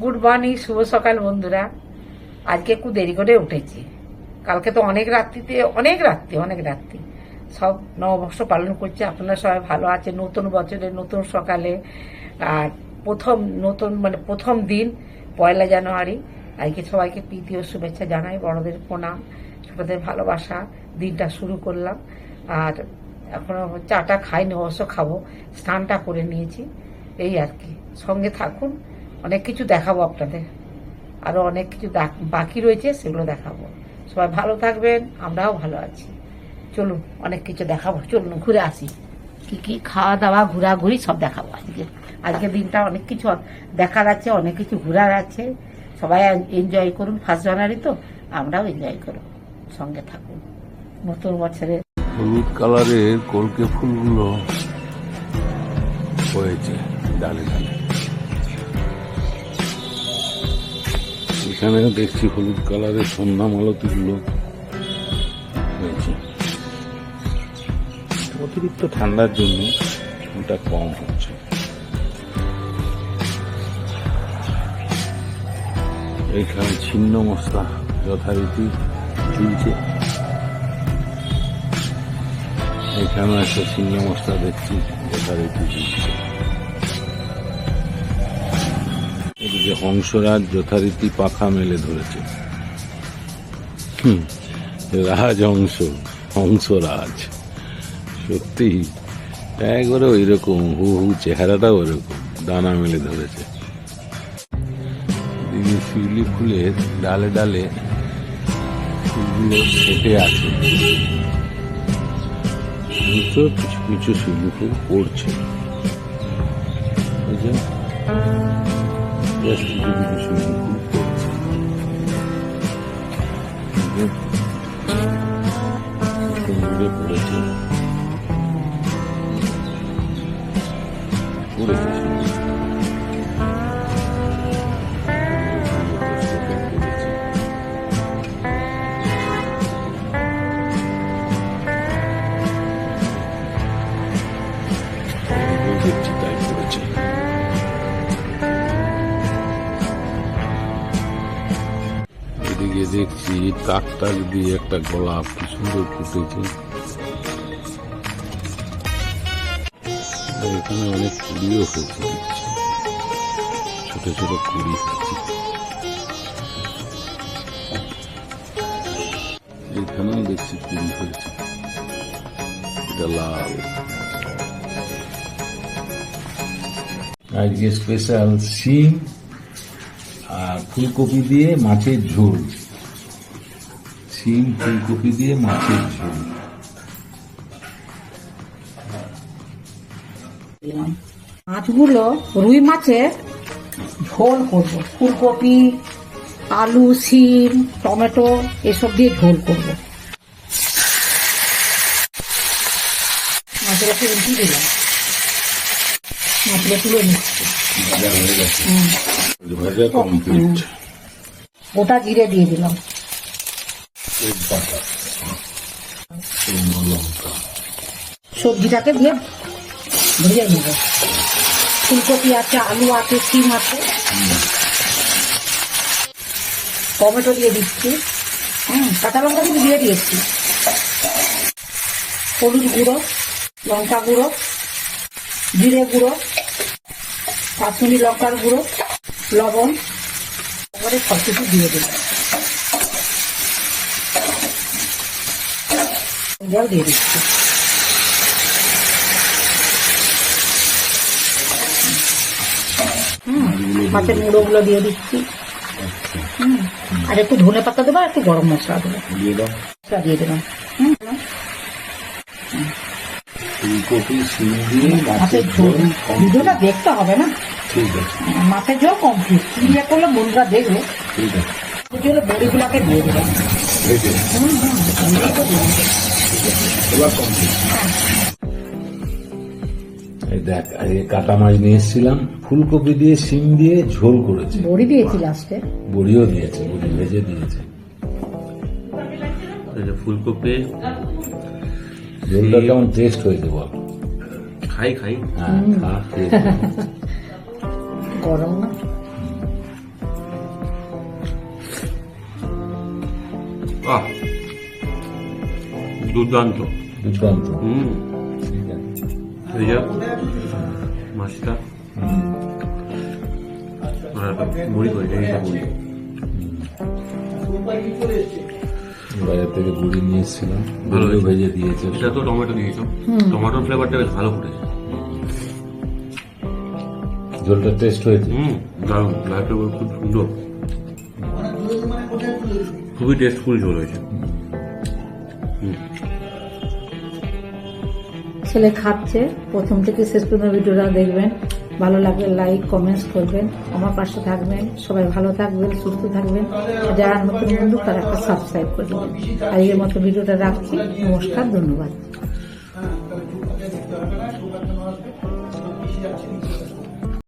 Good morning, শুভ সকাল বন্ধুরা। আজকে একটু দেরি করে উঠেছি। কালকে তো অনেক রাত্রিতে, অনেক রাত্রি অনেক রাত্রি। সব নববর্ষ পালন করছে। আপনারা সবাই ভালো আছে নতুন বছরে নতুন সকালে, আর প্রথম নতুন মানে প্রথম দিন, পয়লা জানুয়ারি। আজকে সবাইকে প্রীতি ও শুভেচ্ছা জানাই, বড়দের প্রণাম, ছোটদের ভালোবাসা। দিনটা শুরু করলাম। আর এখনও চাটা খাইনি, অবশ্য খাব। স্নানটা করে নিয়েছি। এই আর কি। সঙ্গে থাকুন। অনেক কিছু দেখাবো আপনাদের। আরও অনেক কিছু বাকি রয়েছে সেগুলো দেখাবো। সবাই ভালো থাকবেন, আমরাও ভালো আছি। চলুন, অনেক কিছু দেখাবো। চলুন, ঘুরে আসি। কি কি খাওয়া দাওয়া, ঘোরাঘুরি সব দেখাবো আজকে। আজকে দিনটা অনেক কিছু দেখার আছে, অনেক কিছু ঘোরার আছে। সবাই এনজয় করুন। ফার্স্ট জানুয়ারি তো, আমরাও এনজয় করব সঙ্গে থাকুন। নতুন বছরে হলুদ কালারের কলকে ফুলগুলো হয়েছে, ডালে ডালে। এখানেও দেখছি হলুদ কালারের সন্ধ্যা মালতীগুলো হয়েছে অতিরিক্ত ঠান্ডার জন্য ওটা কম হচ্ছে। এখানে ছিন্ন মশলা যথারীতি ঝুলছে এখানে একটা ছিন্ন মশলা দেখছি যথারীতি ঝুলছে এদিকে হংসরাজ যথারীতি পাখা মেলে ধরেছে। রাজহংস, হংসরাজ। সত্যি একবারে ওই রকম হু হু চেহারাটাও ওরকম দানা মেলে ধরেছে। শিউলি ফুলের ডালে ডালে ফুলগুলো ফেটে আছে। কিছু কিছু শিউলি ফুল পড়ছে। বুঝলে জাস্ট কিছু কিছু শিউলি ফুল পড়ছে বুঝলে? ফুলগুলো পড়েছে দেখছি তাক তাক দিয়ে একটা গোলাপ, কি সুন্দর ফুটেছে। এখানে অনেক কুড়িও হয়েছে ছোট ছোট কুড়ি হয়েছে এখানেও দেখছি কুড়ি হয়েছে এটা লাল। আজকে স্পেশাল সিম আর ফুলকপি দিয়ে মাছের ঝোল। সিম ফুলকপি দিয়ে মাছের ঝোল মাছগুলো রুই মাছের ঝোল করব ফুলকপি আলু শিম টমেটো এসব দিয়ে ঝোল করব। মাছের একটু উল্টি দিলাম। মাছগুলো তুলে নিচ্ছি। গোটা জিরে দিয়ে দিলাম। সবজিটাকে দিয়ে ভেজে নেব। ফুলকপি আছে, আলু আছে, শিম আছে। টমেটো দিয়ে দিচ্ছি। হুম, কাঁচা লঙ্কা কিন্তু দিয়ে দিয়েছি। হলুদ গুঁড়ো, লঙ্কা গুঁড়ো, জিরে গুঁড়ো, কাশ্মীরি লঙ্কার গুঁড়ো, লবণ, তারপরে সব কিছু দিয়ে দিলাম। জল দিয়ে দিচ্ছি হুম মাছের মুড়োগুলো দিয়ে দিচ্ছি। হুম আর একটু ধনে পাতা দেবো আর একটু গরম মশলা দেবো। মশলা দিয়ে ঝোল ভিডিওটা দেখতে হবে না? ঠিক আছে। মাছের ঝোল কমপ্লিট ইয়ে করলে বন্ধুরা দেখবে। ঠিক আছে। বড়িগুলাকে দিয়ে দেখ কাটা মাছ নিয়ে এসেছিলাম ফুলকপি দিয়ে সিম দিয়ে ঝোল করেছে। বড়ি দিয়েছি লাস্টে। বড়িও দিয়েছে বড়ি ভেজে দিয়েছে। ফুলকপি। ঝোলটা কেমন টেস্ট হয়েছে বল? খাই খাই। হ্যাঁ। গরম দুর্দান্ত। দুর্দান্ত। হুম। আছে এই যে মাছটা। আর মুড়ি করে এইটা মুড়ি। বাজার থেকে গুড়ি নিয়ে এসেছিলাম। ভালো ভেজে দিয়েছে এটা তো টমেটো দিয়েছ। টমেটোর ফ্লেভারটা বেশ ভালো ফুটেছে। ঝোলটা টেস্ট হয়েছে? হুম দারুণ। লাইফটা খুব সুন্দর। খুবই টেস্টফুল ঝোল হয়েছে। ছেলে খাচ্ছে, প্রথম থেকে শেষ পর্যন্ত ভিডিওটা দেখবেন। ভালো লাগলে লাইক কমেন্টস করবেন। আমার পাশে থাকবেন। সবাই ভালো থাকবেন, সুস্থ থাকবেন। আর যারা নতুন বন্ধু, তারা একটা সাবস্ক্রাইব করে দেবেন। এর মতো ভিডিওটা রাখছি। নমস্কার, ধন্যবাদ।